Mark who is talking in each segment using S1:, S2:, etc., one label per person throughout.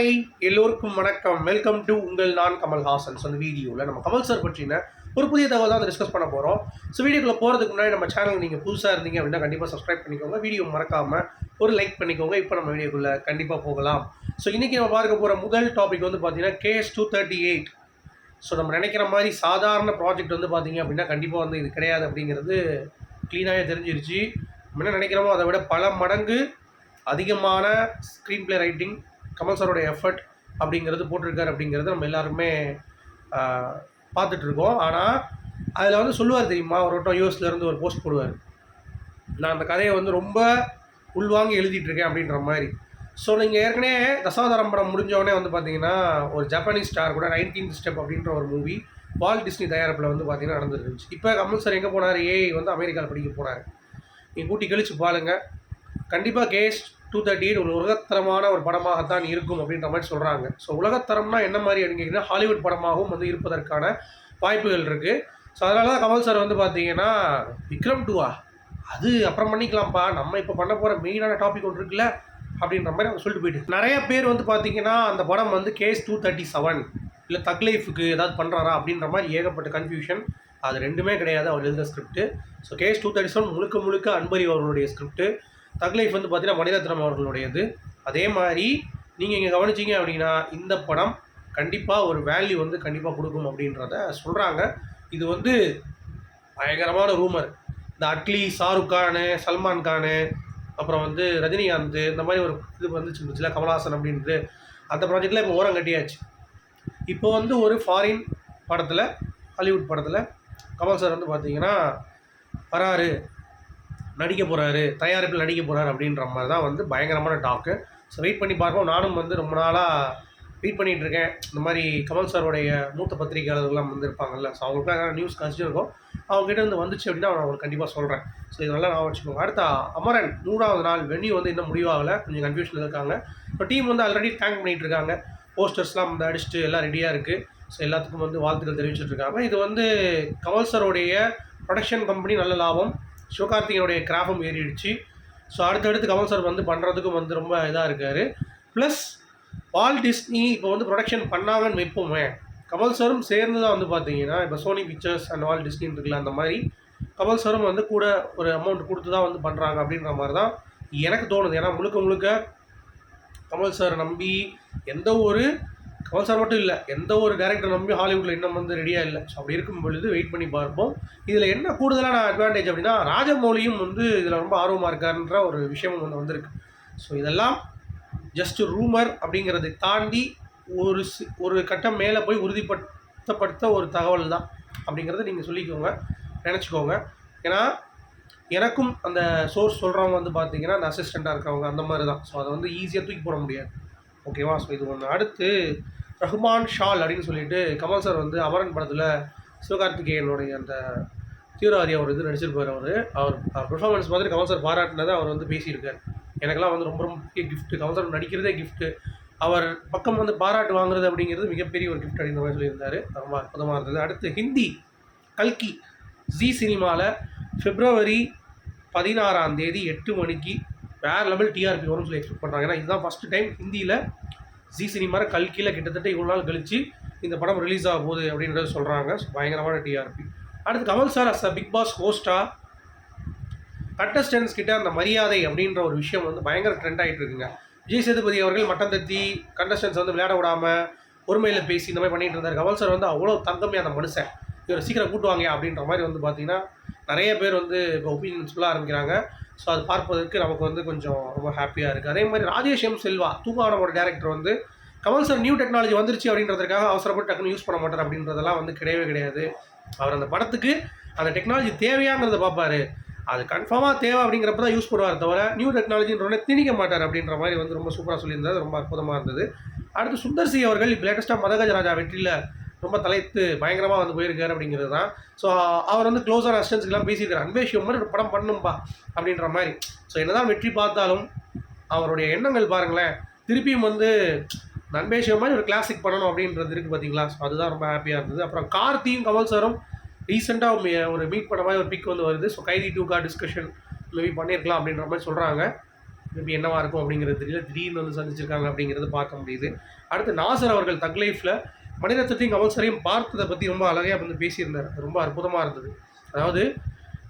S1: Hi எல்லோருக்கும் வணக்கம். Welcome to உங்கள் நான் கமல்ஹாசன். ஸோ அந்த வீடியோவில் நம்ம கமல் சார் பற்றின ஒரு புதிய தகவல் தான் டிஸ்கஸ் பண்ண போகிறோம் ஸோ வீடியோக்குள்ளே போகிறதுக்கு முன்னாடி நம்ம சேனல் நீங்கள் புதுசாக இருந்தீங்க அப்படின்னா கண்டிப்பாக சப்ஸ்கிரைப் பண்ணிக்கோங்க. வீடியோ மறக்காமல் ஒரு லைக் பண்ணிக்கோங்க. இப்போ நம்ம வீடியோக்குள்ளே கண்டிப்பாக போகலாம். ஸோ இன்றைக்கி நம்ம பார்க்க போகிற முதல் டாபிக் வந்து பார்த்தீங்கன்னா KS two thirty eight so நம்ம நினைக்கிற மாதிரி சாதாரண ப்ராஜெக்ட் வந்து பார்த்தீங்க அப்படின்னா கண்டிப்பாக வந்து இது கிடையாது அப்படிங்கிறது க்ளீனாகவே தெரிஞ்சிருச்சு. முன்ன என்ன நினைக்கிறோமோ அதை விட பல மடங்கு அதிகமான ஸ்க்ரீன் ப்ளே ரைட்டிங் கமல் சாரோட எஃபர்ட் அப்படிங்கிறது போட்டிருக்காரு அப்படிங்கிறது நம்ம எல்லாருமே பார்த்துட்ருக்கோம் பார்த்துட்டு இருக்கோம் ஆனால் அதில் வந்து சொல்லுவார் தெரியுமா? ஒரு வட்டம் யூஎஸ்லேருந்து ஒரு போஸ்ட் போடுவார். நான் அந்த கதையை வந்து ரொம்ப உள்வாங்கி எழுதிட்டுருக்கேன் அப்படின்ற மாதிரி. ஸோ நீங்கள் ஏற்கனவே தசாவதாரம் படம் முடிஞ்சவொடனே வந்து பார்த்தீங்கன்னா ஒரு ஜப்பானீஸ் ஸ்டார் கூட நைன்டீன் ஸ்டெப் அப்படின்ற ஒரு மூவி வால் டிஸ்னி தயாரிப்பில் வந்து பார்த்தீங்கன்னா நடந்துருந்துச்சு இப்போ கமல் சார் எங்கே போனார்? ஏஐ வந்து அமெரிக்காவில் படிக்க போனார். நீங்கள் கூட்டி கழிச்சு பாருங்கள் கண்டிப்பாக கேஸ் டூ தேர்ட்டி எயிட் ஒரு உலகத்தரமான ஒரு படமாகத்தான் இருக்கும் அப்படின்ற மாதிரி சொல்கிறாங்க ஸோ உலகத்தரம்னா என்ன மாதிரி அப்படின்னு கேட்டிங்கன்னா ஹாலிவுட் படமாகவும் வந்து இருப்பதற்கான வாய்ப்புகள் இருக்குது ஸோ அதனால தான் கமல் சார் வந்து பார்த்தீங்கன்னா விக்ரம் டூவா அது அப்புறம் பண்ணிக்கலாம்ப்பா. நம்ம இப்போ பண்ண போகிற மெயினான டாபிக் ஒன்று இருக்குல்ல அப்படின்ற மாதிரி அவங்க சொல்லிட்டு போயிட்டு நிறைய பேர் வந்து பார்த்தீங்கன்னா அந்த படம் வந்து கேஸ் டூ தேர்ட்டி செவன் இல்லை தக் லைஃபுக்கு ஏதாவது பண்ணுறாரா அப்படின்ற மாதிரி ஏகப்பட்ட கன்ஃபியூஷன் அது ரெண்டுமே கிடையாது அவர் எழுதுகிற script so KS two thirty seven முழுக்க முழுக்க அன்பரி அவர்களுடைய ஸ்கிரிப்ட்டு தக் லைஃப் வந்து பார்த்தீங்கன்னா மணிரத்னம் அவர்களுடையது. அதே மாதிரி நீங்கள் இங்கே கவனிச்சிங்க அப்படின்னா இந்த படம் கண்டிப்பாக ஒரு வேல்யூ வந்து கண்டிப்பாக கொடுக்கும் அப்படின்றத சொல்கிறாங்க இது வந்து பயங்கரமான ரூமர் இந்த அட்லி ஷாருக் கானு சல்மான் கானு அப்புறம் வந்து ரஜினிகாந்த் இந்த மாதிரி ஒரு இது வந்துச்சு இருந்துச்சுல கமல்ஹாசன் அப்படின்ட்டு அந்த ப்ராஜெக்டில் இப்போ ஓரம் கட்டியாச்சு. இப்போ வந்து ஒரு ஃபாரின் படத்தில் ஹாலிவுட் படத்தில் கமல் சார் வந்து பார்த்தீங்கன்னா வராரு. நடிக்க போகிறாரு தயாரிப்பில் நடிக்க போகிறாரு அப்படின்ற மாதிரி தான் வந்து பயங்கரமான டாக்கு ஸோ வெயிட் பண்ணி பார்ப்போம். நானும் வந்து ரொம்ப நாளாக வெயிட் பண்ணிகிட்டு இருக்கேன். இந்த மாதிரி கமல் சாருடைய மூத்த பத்திரிகையாளர்கள்லாம் வந்துருப்பாங்கல்ல ஸோ அவங்களுக்குலாம் நியூஸ் கழிச்சிருக்கோம் அவங்ககிட்ட இருந்து வந்துச்சு அப்படின்னா நான் உங்களுக்கு கண்டிப்பாக சொல்கிறேன் ஸோ இதெல்லாம் நான் வச்சுக்கோங்க. அடுத்த அமரன் நூறாவது நாள் வென்யூ வந்து இன்னும் முடிவாகலை. கொஞ்சம் கன்ஃபியூஷனில் இருக்காங்க. இப்போ டீம் வந்து ஆல்ரெடி தேங்க் பண்ணிகிட்டு இருக்காங்க. போஸ்டர்ஸ்லாம் வந்து அடிச்சுட்டு எல்லாம் ரெடியாக இருக்குது ஸோ எல்லாத்துக்கும் வந்து வாழ்த்துக்கள் தெரிவிச்சிட்டுருக்காங்க இது வந்து கமல் சாருடைய ப்ரொடக்ஷன் கம்பெனி நல்ல லாபம். சிவகார்த்திகனுடைய கிராஃபும் ஏறிடுச்சு. ஸோ அடுத்தடுத்து கமல் சார் வந்து பண்ணுறதுக்கும் வந்து ரொம்ப இதாக இருக்கார். ப்ளஸ் வால் டிஸ்னி இப்போ வந்து ப்ரொடக்ஷன் பண்ணாங்கன்னு வைப்போமே. கமல் சாரும் சேர்ந்து தான் வந்து பார்த்தீங்கன்னா இப்போ சோனி பிக்சர்ஸ் அண்ட் வால் டிஸ்னின்னு இருக்குல்ல அந்த மாதிரி கமல் சாரும் வந்து கூட ஒரு அமௌண்ட் கொடுத்து தான் வந்து பண்ணுறாங்க அப்படின்ற மாதிரி தான் எனக்கு தோணுது. ஏன்னா முழுக்க முழுக்க கமல் சார் நம்பி எந்த ஒரு கமல் சார் மட்டும் இல்லை. எந்த ஒரு டேரக்டர் நம்பி ஹாலிவுட்டில் இன்னும் வந்து ரெடியாக இல்லை. ஸோ அப்படி இருக்கும் பொழுது வெயிட் பண்ணி பார்ப்போம். இதில் என்ன கூடுதலான அட்வான்டேஜ் அப்படின்னா ராஜமௌலியும் வந்து இதில் ரொம்ப ஆர்வமாக இருக்காருன்ற ஒரு விஷயமும் வந்து வந்திருக்கு. ஸோ இதெல்லாம் ஜஸ்ட் ரூமர் அப்படிங்கிறதை தாண்டி ஒரு சி ஒரு கட்டம் மேலே போய் உறுதிப்படுத்தப்படுத்த ஒரு தகவல் தான். அப்படிங்கிறத நீங்கள் சொல்லிக்கோங்க. நினச்சிக்கோங்க. ஏன்னா எனக்கும் அந்த சோர்ஸ் சொல்கிறவங்க வந்து பார்த்தீங்கன்னா அந்த அசிஸ்டண்ட்டாக இருக்கிறவங்க அந்த மாதிரி தான். ஸோ அதை வந்து ஈஸியாக தூக்கி போட முடியாது. ஓகேவா? ஸோ இது ஒன்று அடுத்து ரஹ்மான் ஷால் அப்படின்னு சொல்லிட்டு கமல் சார் வந்து அமரன் படத்தில் சிவகார்த்திகேயனுடைய அந்த தீவிரவாதி அவர் இது நடிச்சிருப்பார் அவர். அவர் பெர்ஃபார்மன்ஸ் மாதிரி கமல் சார் பாராட்டினதை அவர் வந்து பேசியிருக்கார். எனக்கெல்லாம் வந்து ரொம்ப ரொம்ப பெரிய கமல் சார் நடிக்கிறதே கிஃப்ட்டு அவர் பக்கம் வந்து பாராட்டு வாங்குறது அப்படிங்கிறது மிகப்பெரிய ஒரு கிஃப்ட் அப்படின்ற மாதிரி சொல்லியிருந்தார். ரொம்ப அற்புதமாக இருந்தது. அடுத்து ஹிந்தி கல்கி ஜி சினிமாவில் பிப்ரவரி பதினாறாம் தேதி எட்டு மணிக்கு வேறு லெவல் டிஆர்பி வரும்னு சொல்லி எக்ஸ்பெக்ட் பண்ணுறாங்க ஏன்னா இதுதான் ஃபஸ்ட்டு டைம் ஹிந்தியில் ஜி சினிமாவில் கல்கியில் கிட்டத்தட்ட இவ்வளோ நாள் கழிச்சு இந்த படம் ரிலீஸ் ஆக போகுது அப்படின்றத சொல்கிறாங்க பயங்கரமான டிஆர்பி அடுத்து Kamal sir as a Big Boss ஹோஸ்டா contestants கிட்ட அந்த மரியாதை அப்படின்ற ஒரு விஷயம் வந்து பயங்கர ட்ரெண்ட் ஆகிட்டு இருக்குங்க. விஜய் சேதுபதி அவர்கள் மட்டம் தத்தி கண்டஸ்டன்ஸ் வந்து விளையாட விடாமல் பொறுமையில் பேசி இந்த மாதிரி பண்ணிட்டு இருந்தார். கமல் சார் வந்து அவ்வளோ தங்கமே அந்த மனுஷன். இவர் சீக்கிரம் கூட்டுவாங்க அப்படின்ற மாதிரி வந்து பார்த்தீங்கன்னா நிறைய பேர் வந்து இப்போ ஒப்பீனியன் சொல்ல ஆரம்பிக்கிறாங்க. ஸோ அது பார்ப்பதற்கு நமக்கு வந்து கொஞ்சம் ரொம்ப ஹாப்பியாக இருக்குது அதே மாதிரி ராஜேஷ் எம் செல்வா தூக்கானமோட டேரக்டர் வந்து கமல் சார் நியூ டெக்னாலஜி வந்துருச்சு அப்படின்றதுக்காக அவசரப்பட்டு டக்குன்னு யூஸ் பண்ண மாட்டார் அப்படின்றதெல்லாம் வந்து கிடையவே கிடையாது. அவர் அந்த படத்துக்கு அந்த டெக்னாலஜி தேவையாங்கிறத பார்ப்பாரு. அது கன்ஃபார்மாக தேவை அப்படிங்கிறப்ப தான் யூஸ் பண்ணுவார் தவிர நியூ டெக்னாலஜின்றோடனே திணிக்க மாட்டார் அப்படின்ற மாதிரி வந்து ரொம்ப சூப்பராக சொல்லியிருந்தது. ரொம்ப அற்புதமாக இருந்தது. அடுத்து சுந்தர் சி அவர்கள் இப்போ லேட்டஸ்ட்டாக மதகஜராஜா வெற்றியில் ரொம்ப தலைத்து பயங்கரமாக வந்து போயிருக்காரு அப்படிங்கிறது தான். ஸோ அவர் வந்து க்ளோஸான அசிஸ்டன்ஸ்க்கெல்லாம் பேசியிருக்காரு. அன்வேஷியம் மாதிரி ஒரு படம் பண்ணும்பா அப்படின்ற மாதிரி. ஸோ என்னதான் வெற்றி பார்த்தாலும் அவருடைய எண்ணங்கள் பாருங்களேன். திருப்பியும் வந்து நண்பேஷம் மாதிரி ஒரு கிளாசிக் பண்ணணும் அப்படின்றது இருக்குது பார்த்தீங்களா ஸோ அதுதான் ரொம்ப ஹாப்பியாக இருந்தது. அப்புறம் கார்த்தியும் கமல் சாரும் ரீசெண்டாக ஒரு மீட் பண்ண மாதிரி ஒரு பிக் வந்து வருது. So Kaithi two car discussion maybe பண்ணியிருக்கலாம் அப்படின்ற மாதிரி சொல்கிறாங்க மேபி என்னவாக இருக்கும் அப்படிங்கிறது தெரியல. திடீர்னு வந்து சந்திச்சிருக்காங்க அப்படிங்கிறது பார்க்க முடியுது. அடுத்து நாசர் அவர்கள் தக் லைஃப்பில் மணிரத்னத்தையும் கமல் சாரையும் பார்த்ததை பற்றி ரொம்ப அழகாக வந்து பேசியிருந்தார். ரொம்ப அற்புதமாக இருந்தது. அதாவது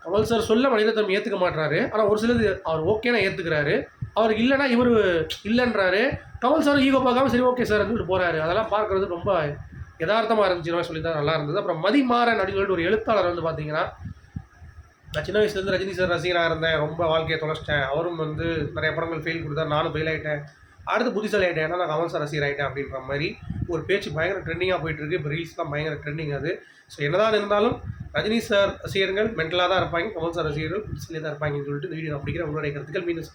S1: கமல் சார் சொல்ல மணிரத்னம் ஏற்றுக்க மாட்றாரு. ஆனால் ஒரு சிலது அவர் ஓகேனா ஏற்றுக்கிறாரு அவர் இல்லைன்னா இவர் இல்லைன்றாரு. கமல் சார் ஈகோ பார்க்காம சரி ஓகே சார் சொல்லிட்டு போகிறாரு அதெல்லாம் பார்க்குறது ரொம்ப யதார்த்தமாக இருந்துச்சு. சொல்லி தான் நல்லா இருந்தது. அப்புறம் மதிமாறன் அப்படின்னு சொல்லிட்டு ஒரு எழுத்தாளர் வந்து பார்த்தீங்கன்னா நான் சின்ன வயசுலேருந்து ரஜினி சார் ரசிகனாக இருந்தேன். ரொம்ப வாழ்க்கையை தொலைச்சிட்டேன். அவரும் வந்து நிறைய படங்கள் ஃபெயில் கொடுத்தாரு. நானும் ஃபெயில் ஆகிட்டேன் அடுத்து புத்திசாலி ஆகிட்டேன் ஏன்னா நான் கமல் சார் ரசிகர் ஆகிட்டேன் அப்படின்ற மாதிரி ஒரு பேச்சு பயங்கர ட்ரெண்டிங்காக போயிட்டு இருக்கு இப்போ ரீல்ஸ்லாம் பயங்கர ட்ரெண்டிங் அது. ஸோ என்னதான் இருந்தாலும் ரஜினி சார் ரசிகர்கள் மென்டலாக தான் இருப்பாங்க. கமல் சார் ரசிகர்கள் புத்திசாலியாக தான் இருப்பாங்கன்னு சொல்லிட்டு இந்த வீடியோ நான் பிடிக்கிறேன். உங்களுடைய கருத்துக்கள் மீண்டும்